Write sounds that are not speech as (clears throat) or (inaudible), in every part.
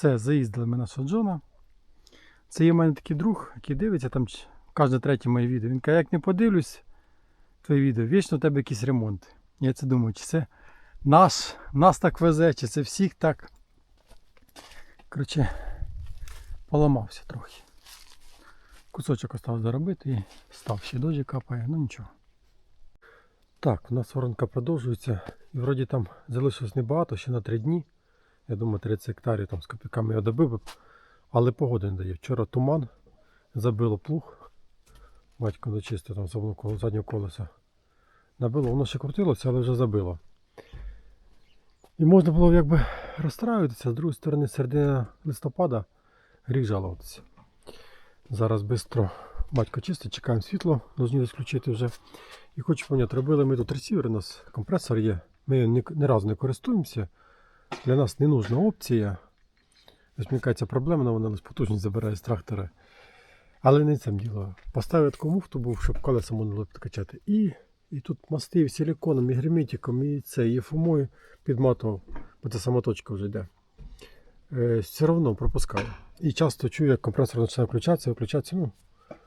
Все, заїздили ми нашого Джона. Це є в мене такий друг, який дивиться там кожне третє моє відео. Він каже, як не подивлюсь твоє відео, вічно у тебе якийсь ремонт. Я це думаю, чи це наш, нас так везе, чи це всіх так. Коротше, поламався трохи. Кусочок остав заробити і став ще дощі капає, ну нічого. Так, у нас воронка продовжується. І вроді там залишилось небагато, ще на 3 дні. Я думаю, 30 гектарів там з копійками я добив. би. Але погода не дає. Вчора туман, забило плуг. Батько дочистив там заднього колеса. Набило, воно ще крутилося, але вже забило. І можна було якби розстраюватися, з другої сторони, середина листопада, гріх жалуватися. Зараз швидко батько чистить, чекаємо світло, повинні включити вже. І хочу поняти, робили ми тут ресівер, у нас компресор є. Ми ні, ні разу не користуємося. Для нас не нужна опція. Ось мені кажеться, проблемна, вона лише потужність забирає з трактора. Але не це діло. Поставив таку муфту, був, щоб колеса можна було підкачати. І, і тут мастив силіконом, і герметиком, і це, і фумою підматував, бо це самоточка вже йде. Е, все одно пропускає. І часто чую, як компресор починає включатися, виключатися. Ну,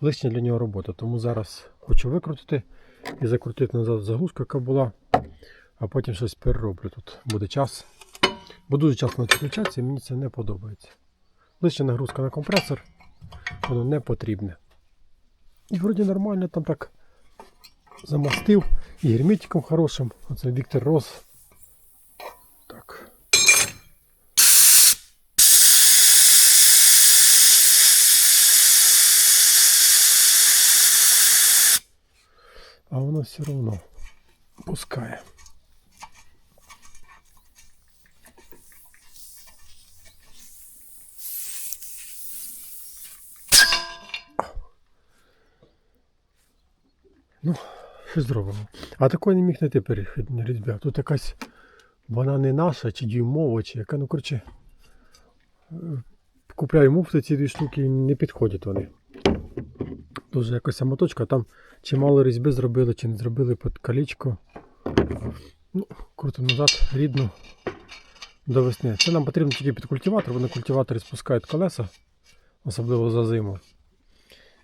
лишня для нього робота. Тому зараз хочу викрутити і закрутити назад заглушку, яка була, а потім щось перероблю. Тут буде час. Бо дуже часто включається і мені це не подобається. Лише нагрузка на компресор, воно не потрібне. І вроді нормально там так замастив і герметиком хорошим. Оце Віктор Рос. Так. А воно все одно пускає. Що зробимо? А такої не міг знайти перехідні різьбя. Тут якась вона не наша, чи дюймова, чи яка, ну коротше. е, Купляю муфти ці дві штуки і не підходять вони. Дуже якось самоточка, там чимало різьби зробили, чи не зробили під колечко. Ну, крутимо назад, рідно до весни. Це нам потрібно тільки під культиватор, бо на культиваторі спускають колеса, особливо за зиму.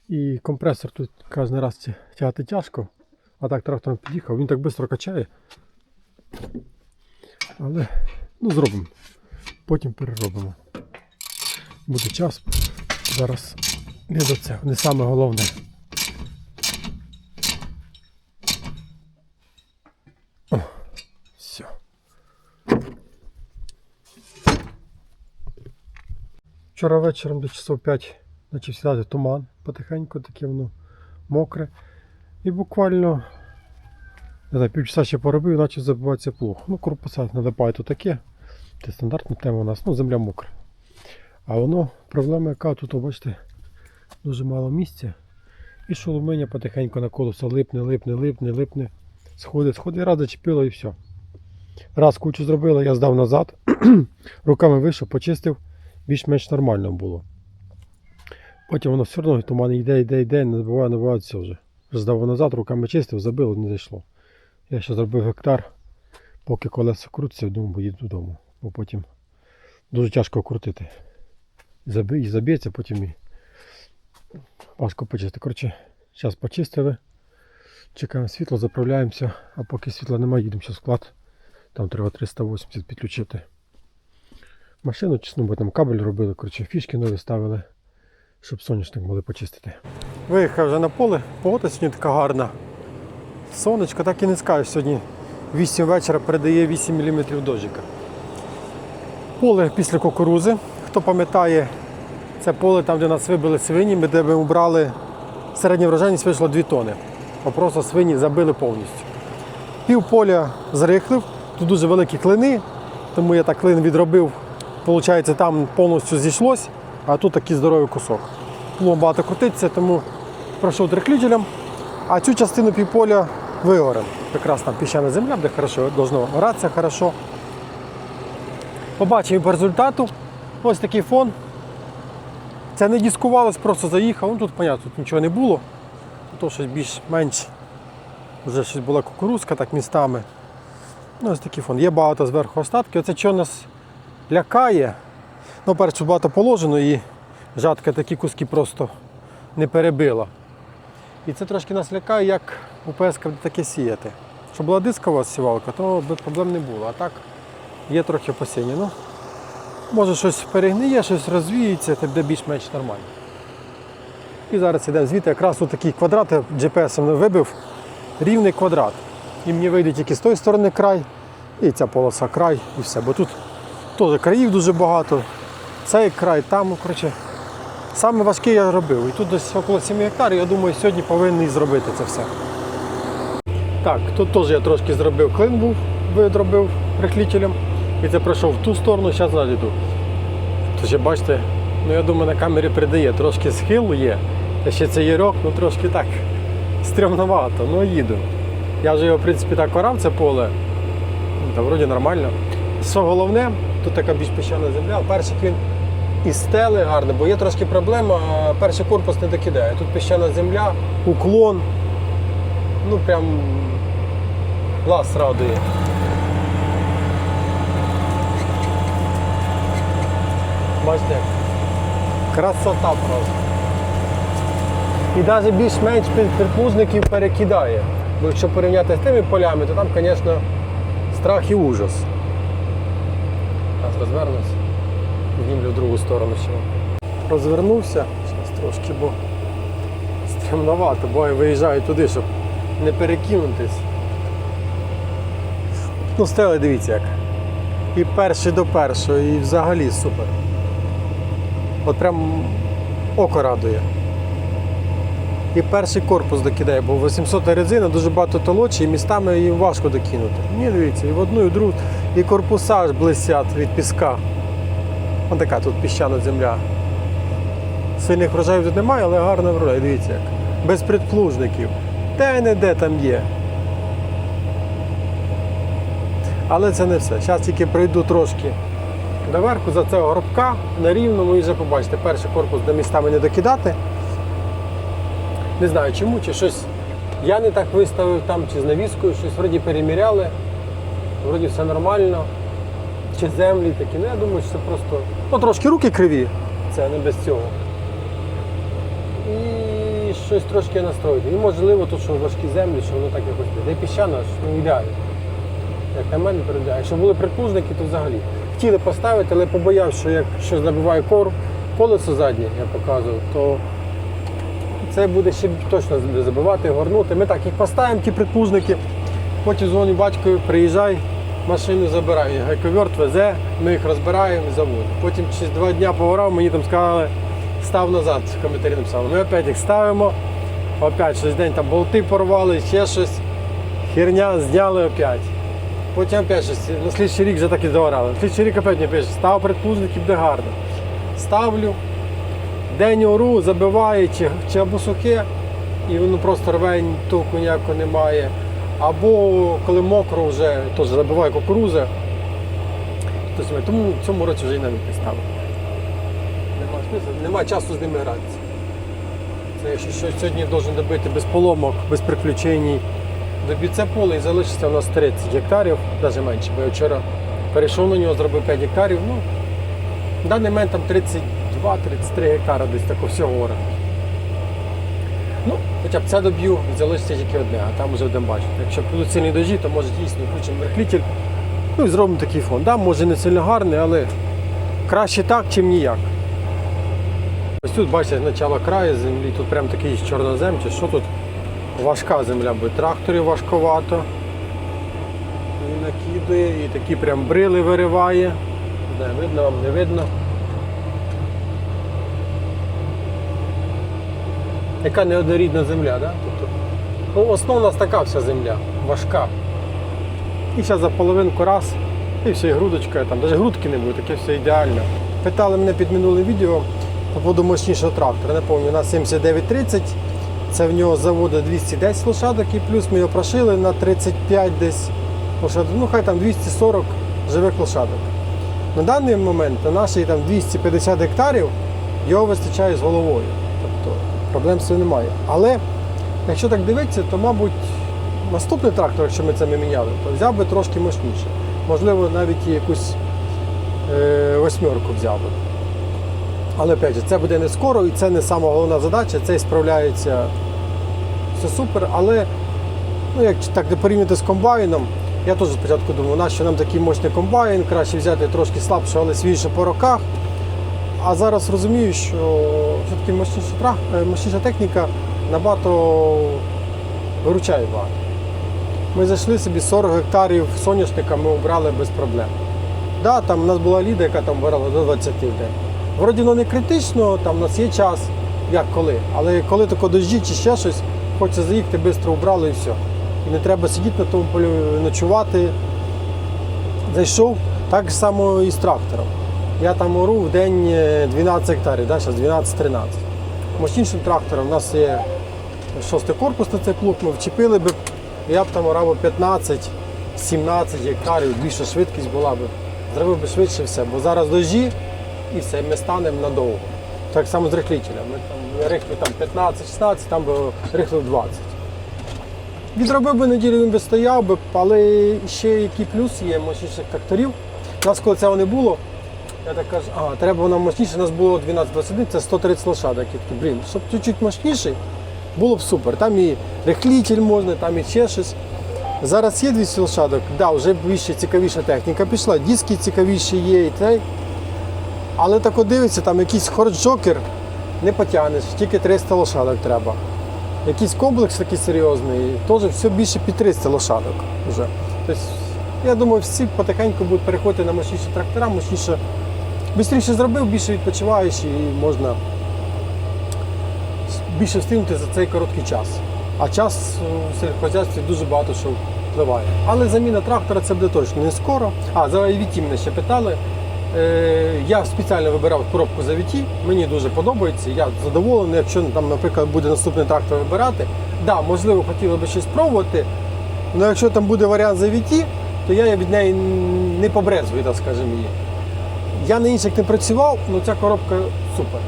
І компресор тут кожен раз тягати тяжко, а так трактором під'їхав, він так швидко качає. Але ну зробимо. Потім переробимо. Буде час. Зараз не до цього, не саме головне. Вчора вечором до часов 5 почав сідати туман, потихеньку таке воно мокре. І буквально не знаю, півчаса ще поробив, почав забиватися плуг. Ну, корпуса налипає то таке. Це стандартна тема у нас, ну, земля мокра. А воно, проблема яка тут, бачите, дуже мало місця. І шоломиня потихеньку на колесо липне, липне, липне, липне. Сходить, сходить, раз зачепило і все. Раз кучу зробила, я здав назад, (clears throat) руками вийшов, почистив, більш-менш нормально було. Потім воно все одно туман йде, йде, йде, не забуває, все вже. Здав назад, руками чистив, забило, не зайшло. Я ще зробив гектар, поки колесо крутиться, думаю, бо їду додому. Бо потім дуже тяжко крутити. І заб'ється, потім і важко почистити. Коротше, зараз почистили. Чекаємо світло, заправляємося, а поки світла немає, їдемо в склад. Там треба 380 підключити. Машину чесно, бо там кабель робили, коротше, фішки нові ставили, щоб соняшник могли почистити. Виїхав вже на поле, погода сьогодні така гарна. Сонечко так і не скажеш сьогодні. 8 вечора передає 8 мм дощика. Поле після кукурузи. Хто пам'ятає, це поле там, де нас вибили свині, ми де ми убрали середня врожайність вийшла 2 тони. А просто свині забили повністю. Пів поля зрихлив, тут дуже великі клини, тому я так клин відробив. Получається, там повністю зійшлось, а тут такий здоровий кусок. Було багато крутиться, тому пройшов трихлітелем, а цю частину півполя вигорем. Якраз там піщана земля, де хорошо, должно оратися хорошо. Побачив по результату. Ось такий фон. Це не дискувалось, просто заїхав. Ну тут, понятно, тут нічого не було. То щось більш-менш вже щось була кукурузка так містами. Ну, ось такий фон. Є багато зверху остатків. Оце що нас лякає. Ну, перше багато положено і жатка такі куски просто не перебила. І це трошки нас лякає, як у ПСК таке сіяти. Щоб була дискова сівалка, то би проблем не було. А так є трохи опасіння. Ну, може щось перегниє, щось розвіється, то буде більш-менш нормально. І зараз йдемо звідти, якраз тут такі квадрати GPS вибив, рівний квадрат. І мені вийде тільки з тої сторони край, і ця полоса край, і все. Бо тут теж країв дуже багато. Цей край, там, ну, коротше, саме важке я робив. І тут десь около 7 гектарів, я думаю, сьогодні повинен зробити це все. Так, тут теж я трошки зробив клин був, видробив приклітелем. І це пройшов в ту сторону, зараз назад йду. То ще бачите, ну я думаю, на камері передає, трошки схил є. Та ще цей ярок, ну трошки так стрімновато, ну їду. Я вже його, в принципі, так орав це поле. Та вроді нормально. Що головне, тут така більш піщана земля, перший він і стели гарно, бо є трошки проблема, перший корпус не докидає. Тут піщана земля, уклон. Ну прям глаз радує. Бачите, красота просто. І навіть більш-менш під- перекидає. Бо якщо порівняти з тими полями, то там, звісно, страх і ужас. Зараз розвернуся. Знімлю в другу сторону ще. Розвернувся, зараз трошки, бо стрімновато, бо я виїжджаю туди, щоб не перекинутись. Ну, стели дивіться як. І перший до першого, і взагалі супер. От прям око радує. І перший корпус докидає, бо 800 резина дуже багато толочі і містами її важко докинути. Ні, дивіться, і в одну, і в другу, і корпуса аж блистять від піска. Ось така тут піщана земля. Сильних врожаїв тут немає, але гарно врожай, дивіться як. Без предплужників. Де не де там є. Але це не все. Зараз тільки пройду трошки доверху за цього горбка на рівному і вже побачите, перший корпус до містами не докидати. Не знаю чому, чи щось я не так виставив там, чи з навіскою, щось вроді переміряли, вроді все нормально, чи землі такі. Ну, я думаю, що це просто. Ну, трошки руки криві, це не без цього. І щось трошки настроїти. І можливо, то, що важкі землі, що воно так якось. Де піщано, аж, ну ідеально. Як на мене передає. Якщо були прикузники, то взагалі. Хотіли поставити, але побоявся, що як щось забиває кор, колесо заднє, я показував, то це буде ще точно забивати, горнути. Ми так їх поставимо, ті припужники, потім дзвоню батькові, приїжджай, машину забирай. Гайковерт везе, ми їх розбираємо і заводимо. Потім через два дні поворав, мені там сказали, став назад, в коментарі написали. Ми опять їх ставимо, опять через день там болти порвали, ще щось. Херня зняли опять. Потім опять щось, на слідчий рік вже так і. На слідчий рік опять мені пише, став предплужник і буде гарно. Ставлю, день ору, забиває, чи, чи або сухе, і воно просто рве, толку ніякого немає. Або коли мокро вже, теж забиває кукурузи. То. Тому в цьому році вже і навіть не ставив. Нема нема часу з ними гратися. Це якщо щось сьогодні должен добити без поломок, без приключень. Добі це поле і залишиться у нас 30 гектарів, навіть менше, бо я вчора перейшов на нього, зробив 5 гектарів. Ну, в даний момент там 32-33 гектари десь такого всього. Ну, хоча б це доб'ю і залишиться тільки одне, а там вже будемо бачити. Якщо будуть сильні дожі, то може дійсно включимо мерклітель. Ну і зробимо такий фон. Да, може не сильно гарний, але краще так, чим ніяк. Ось тут, бачите, начало краю землі, тут прям такий чорнозем, чи що тут важка земля буде. Тракторів важковато. І накидує, і такі прям брили вириває. Не видно вам, не видно. Яка неоднорідна земля, да? тобто, ну, основна у нас така вся земля, важка. І зараз за половинку раз, і все, і грудочка, там навіть грудки не буде, таке все ідеально. Питали мене під минулим відео по поводу мощнішого трактора. Не пам'ятаю, на 7930. Це в нього з заводу 210 лошадок і плюс ми його прошили на 35 десь лошадок. Ну хай там 240 живих лошадок. На даний момент на наші там 250 гектарів його вистачає з головою. Проблем з цим немає. Але якщо так дивитися, то мабуть наступний трактор, якщо ми це не міняли, то взяв би трошки мощніше. Можливо, навіть і якусь е, восьмерку взяв би. Але опять же, це буде не скоро і це не сама головна задача, це і справляється все супер, але ну, як так не порівняти з комбайном, я теж спочатку думав, нащо нам такий мощний комбайн, краще взяти трошки слабше, але свіже по роках. А зараз розумію, що все-таки мощніша, е, мощніша техніка набагато виручає багато. Ми зайшли собі 40 гектарів соняшника, ми обрали без проблем. Да, там у нас була ліда, яка там брала до 20 в день. Вроді воно не критично, там у нас є час, як коли. Але коли тако дощі чи ще щось, хочеться заїхати, швидко убрали і все. І не треба сидіти на тому полі, ночувати. Зайшов так само і з трактором. Я там ору в день е, 12 гектарів, да, зараз 12-13. Мощнішим трактором у нас є шостий корпус на цей плуг, ми вчепили би, я б там орав 15-17 гектарів, більша швидкість була б. Зробив би швидше все, бо зараз дожі і все, ми станемо надовго. Так само з рихлителем. Ми там рихли там 15-16, там би рихлив 20. Відробив би неділю, він би стояв би, але ще який плюс є мощніших тракторів. У нас коли цього не було, я так кажу, а, треба нам мощніше, у нас було 12-21, це 130 лошадок. Я такий, блін, щоб чуть-чуть мощніший, було б супер. Там і рихлитель можна, там і ще щось. Зараз є 200 лошадок, да, вже більше цікавіша техніка пішла, диски цікавіші є і те. Але так дивиться, там якийсь хорджокер не потягнеш, тільки 300 лошадок треба. Якийсь комплекс такий серйозний, теж все більше під 300 лошадок вже. Тобто, я думаю, всі потихеньку будуть переходити на мощніші трактора, мощніше. Бистріше зробив, більше відпочиваєш і можна більше встигнути за цей короткий час. А час у сільськогосподарстві дуже багато що впливає. Але заміна трактора це буде точно не скоро. А, за IVT мене ще питали. Е, я спеціально вибирав коробку за VT, мені дуже подобається, я задоволений, якщо там, наприклад, буде наступний трактор вибирати. Да, можливо, хотіли би щось спробувати, але якщо там буде варіант за VT, то я від неї не побрезую, так скажемо її. Я на інших не працював, але ця коробка супер.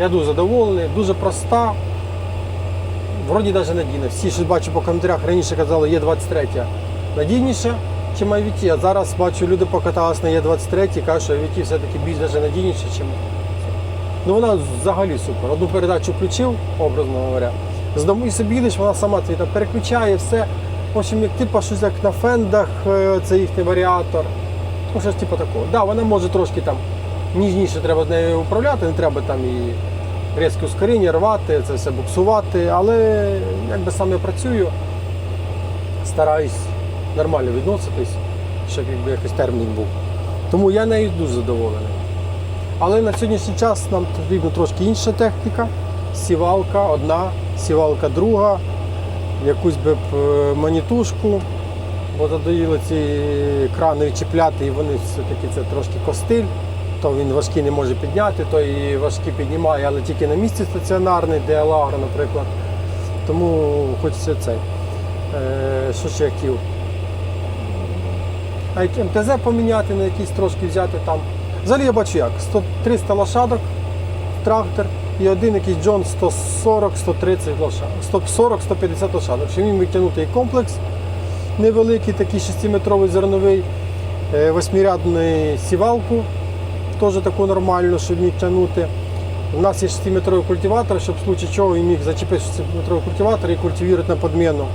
Я дуже задоволений, дуже проста. Вроді навіть надійна. Всі щось бачу по коментарях раніше казали, є 23 надійніша, ніж IVT, а зараз бачу, люди покатались на Є23 і кажуть, що IVT все-таки більш навіть надійніше, ніж. Ну вона взагалі супер. Одну передачу включив, образно говоря. З дому і собі їдеш, вона сама твій переключає все. В общем, як типу щось як на фендах, е, це їхній варіатор. Ну, щось типу такого. Да, вона може трошки там ніжніше треба з нею управляти, не треба там і різке ускоріння, рвати, це все буксувати, але якби сам я працюю, стараюсь нормально відноситись, щоб якби якийсь термін був. Тому я нею дуже задоволений. Але на сьогоднішній час нам потрібна трошки інша техніка. Сівалка одна, сівалка друга, якусь би е, манітушку, бо задоїли ці крани чіпляти, і вони все-таки це трошки костиль. То він важкий не може підняти, то і важкий піднімає, але тільки на місці стаціонарний, де Алагра, наприклад. Тому хочеться цей. Е, що ще хотів? Навіть МТЗ поміняти на якийсь трошки взяти там. Взагалі я бачу як, 100, 300 лошадок, трактор і один якийсь Джон 140-130 лошадок, 140-150 лошадок. Щоб він витягнути і комплекс невеликий, такий 6-метровий зерновий, е, восьмирядну сівалку, теж таку нормальну, щоб міг тягнути. У нас є 6-метровий культиватор, щоб в случае чого він міг зачепити 6-метровий культиватор і культивувати на подміну.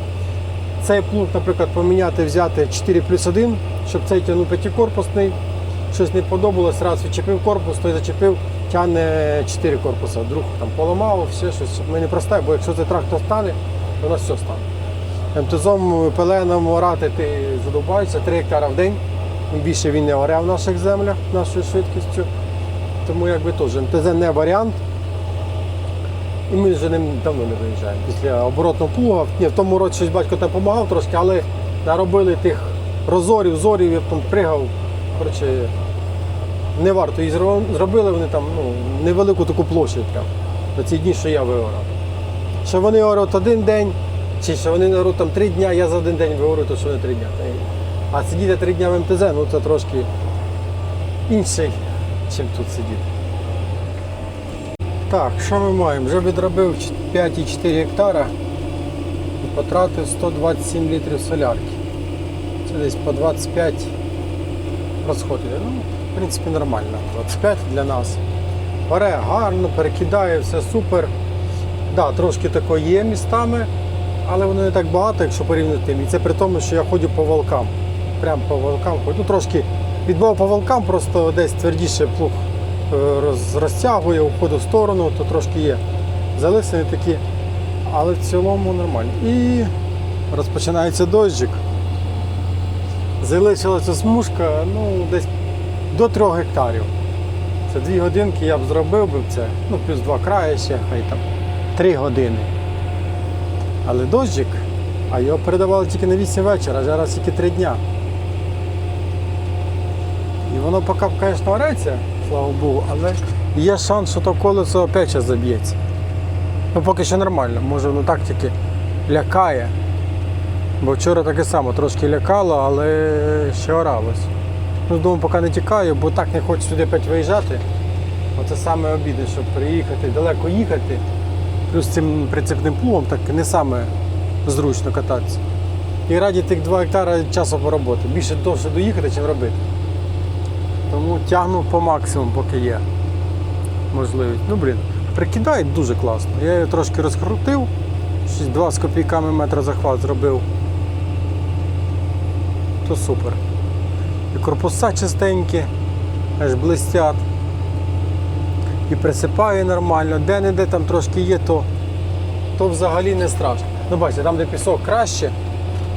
Цей плуг, наприклад, поміняти, взяти 4 плюс 1, щоб цей тягнув п'ятикорпусний. Щось не подобалось, раз відчепив корпус, той зачепив, тягне 4 корпуса. Друг там поламав, все щось, щоб ми простає, бо якщо цей трактор стане, у нас все стане. МТЗом, пеленом орати ти задовбаєшся 3 гектара в день. Більше він не оре в наших землях нашою швидкістю. Тому якби теж МТЗ не варіант. І ми вже ним давно не виїжджаємо. Після оборотного плуга. Ні, в тому році щось батько там допомагав трошки, але наробили тих розорів, зорів, я там пригав. Коротше, не варто її зробили вони там ну, невелику таку прям. На ці дні, що я виорав. Що вони оруть один день, чи що вони оруть там три дня, я за один день виорю, то що вони три дня. А сидіти три дня в МТЗ, ну це трошки інший, чим тут сидіти. Так, що ми маємо? Вже відробив 5,4 гектара і потратив 127 літрів солярки. Це десь по 25 розход іде. Ну, в принципі, нормально. 25 для нас. Бере гарно, перекидає, все супер. Да, трошки тако є містами, але воно не так багато, якщо порівняти. І це при тому, що я ходжу по волкам. Прям по волкам ходжу. Ну, трошки відбив по волкам, просто десь твердіше плуг е, роз, розтягує, уходить в сторону, то трошки є. Залисини такі, але в цілому нормально. І розпочинається дощик. Залишилася смужка ну, десь до 3 гектарів. Це 2 годинки я б зробив би це, ну плюс 2 краї ще, хай там 3 години. Але дощик, а його передавали тільки на 8 вечора, а зараз тільки 3 дня. І воно поки, звісно, ореться, слава Богу, але є шанс, що то колесо опять заб'ється. Ну поки що нормально, може воно так тільки лякає. Бо вчора таке само трошки лякало, але ще оралось. Ну, думаю, поки не тікаю, бо так не хочу сюди опять виїжджати. Оце саме обідне, щоб приїхати, далеко їхати. Плюс цим прицепним плугом так не саме зручно кататися. І раді тих 2 гектара часу пороботи. Більше довше доїхати, ніж робити. Тому тягну по максимуму, поки є можливість. Ну, блін, прикидає дуже класно. Я її трошки розкрутив, щось 2 з копійками метра захват зробив. То супер. І корпуса чистенькі, аж блистять. І присипає нормально. Де-не-де там трошки є, то, то взагалі не страшно. Ну бачите, там де пісок краще,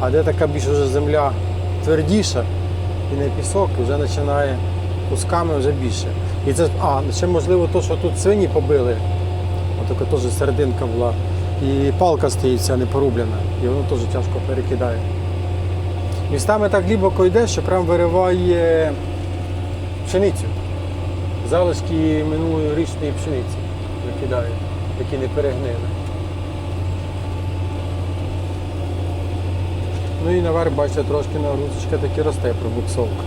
а де така більш вже земля твердіша і не пісок, і вже починає кусками вже більше. І це, а, ще можливо то, що тут свині побили. Отака теж серединка була. І палка стоїть ця не порублена. І воно теж тяжко перекидає. Містами так глибоко йде, що прям вириває пшеницю. Залишки минулої річної пшениці викидає, які не перегнили. Ну і наверх, бачите, трошки нагрузочка таки росте пробуксовка.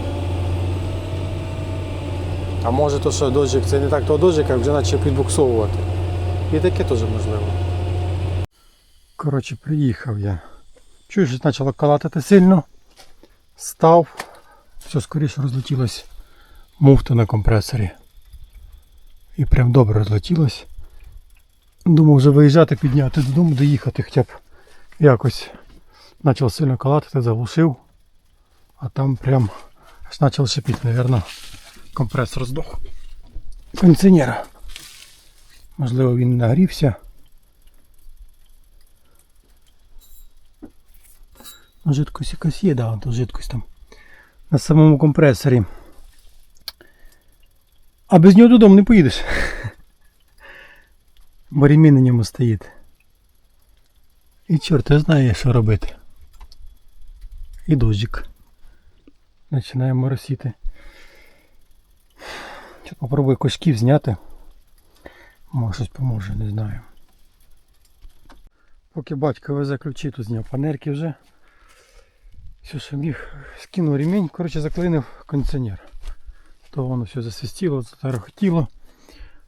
А може то що дощик, це не так того дощика, вже почав підбуксовувати. І таке теж можливо. Коротше, приїхав я. Чую, що почало калатати сильно. Став. Все скоріше розлетілось муфта на компресорі. І прям добре розлетілось. Думав вже виїжджати, підняти додому, доїхати хоча б якось. Почав сильно калатати, заглушив. А там прям аж почав шипіти, мабуть, компресор здох. Кондиціонера. Можливо, він нагрівся. Ну, Жидкость якась є, да, тут жидкость там. На самому компресорі. А без нього додому не поїдеш. Бо ремінь на ньому стоїть. І чорт я знає, що робити. І дощик. Починає моросіти. Попробую кошків зняти. Може щось поможе, не знаю. Поки батько везе ключі, тут зняв панерки вже. Все, що міг, скинув ремінь, коротше заклинив кондиціонер. То воно все засвістіло, затарахотіло.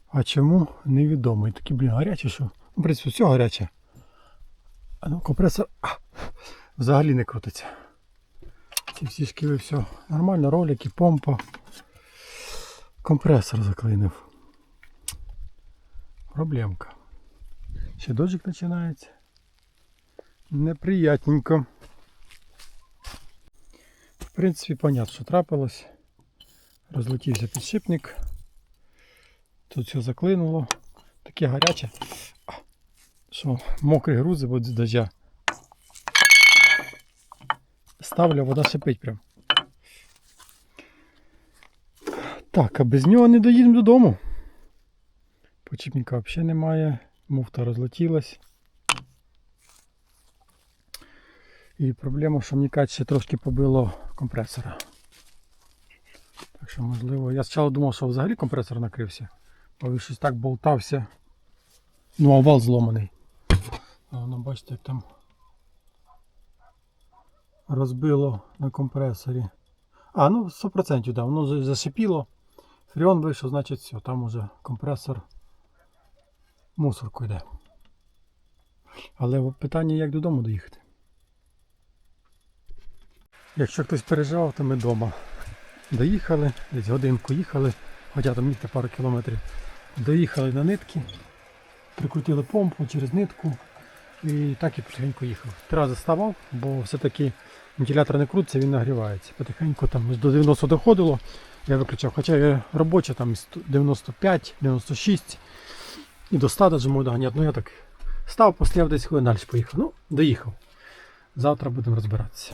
А чому невідомо. І такі, блін, гарячі, що. Ну, в принципі, все гаряче. А ну компресор а, взагалі не крутиться. Ці всі шківи, все нормально, ролики, помпа. Компресор заклинив. Проблемка. Ще дощик починається. Неприятненько. В принципі, понятно, що трапилось. Розлетівся підшипник. Тут все заклинуло. Таке гаряче. Що мокрі грузи будуть з дождя. Ставлю, вода шипить прям. Так, а без нього не доїдемо додому. Почіпника взагалі немає. Муфта розлетілась. І проблема, що мені ще трошки побило компресора. Так можливо. Я спочатку думав, що взагалі компресор накрився. Бо він щось так болтався. Ну, а вал зломаний. А воно бачите, як там розбило на компресорі. А, ну 100% да, воно за- зашипіло. Фріон вийшов, значить все, там уже компресор мусорку йде. Але питання, як додому доїхати. Якщо хтось переживав, то ми вдома. Доїхали, десь годинку їхали, хоча там їхати пару кілометрів. Доїхали на нитки, прикрутили помпу через нитку і так і потихеньку їхав. Три рази ставав, бо все-таки вентилятор не крутиться, він нагрівається. Потихеньку там до 90 доходило, я виключав. Хоча я робоча там 95, 96 і до 100 навіть можу доганяти. Ну я так став, постояв десь хвилин далі поїхав. Ну, доїхав. Завтра будемо розбиратися.